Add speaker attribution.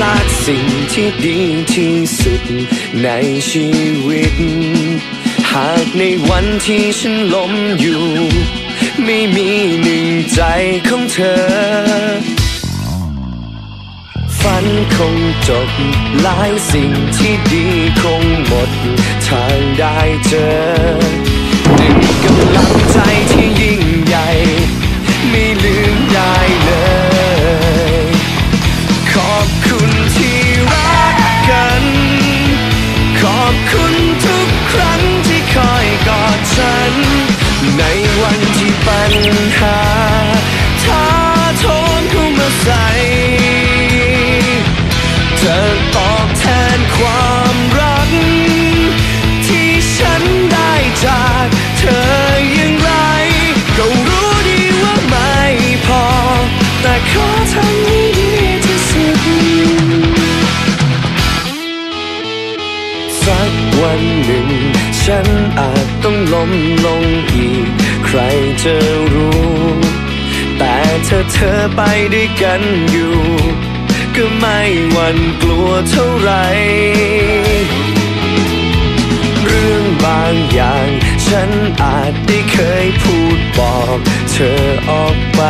Speaker 1: ลาดสิ่งที่ดีที่สุดในชีวิต หากในวันที่ฉันล้มอยู่ ไม่มีหนึ่งใจของเธอ ฝันคงจบหลายสิ่งที่ดีคงหมด ทางได้เจอ ปัญหาท้าทนเข้ามาใส่เธอตอบแทนความรัก ที่ฉันได้จากเธออย่างไร ก็รู้ดีว่าไม่พอ แต่ขอทำให้ดีที่สุดสักวันหนึ่ง ฉันอาจต้องล้มลง ใครจะรู้ แต่เธอเธอไปด้วยกันอยู่ ก็ไม่หวั่นกลัวเท่าไหรเรื่องบางอย่างฉันอาจได้เคยพูดบอกเธอออกไป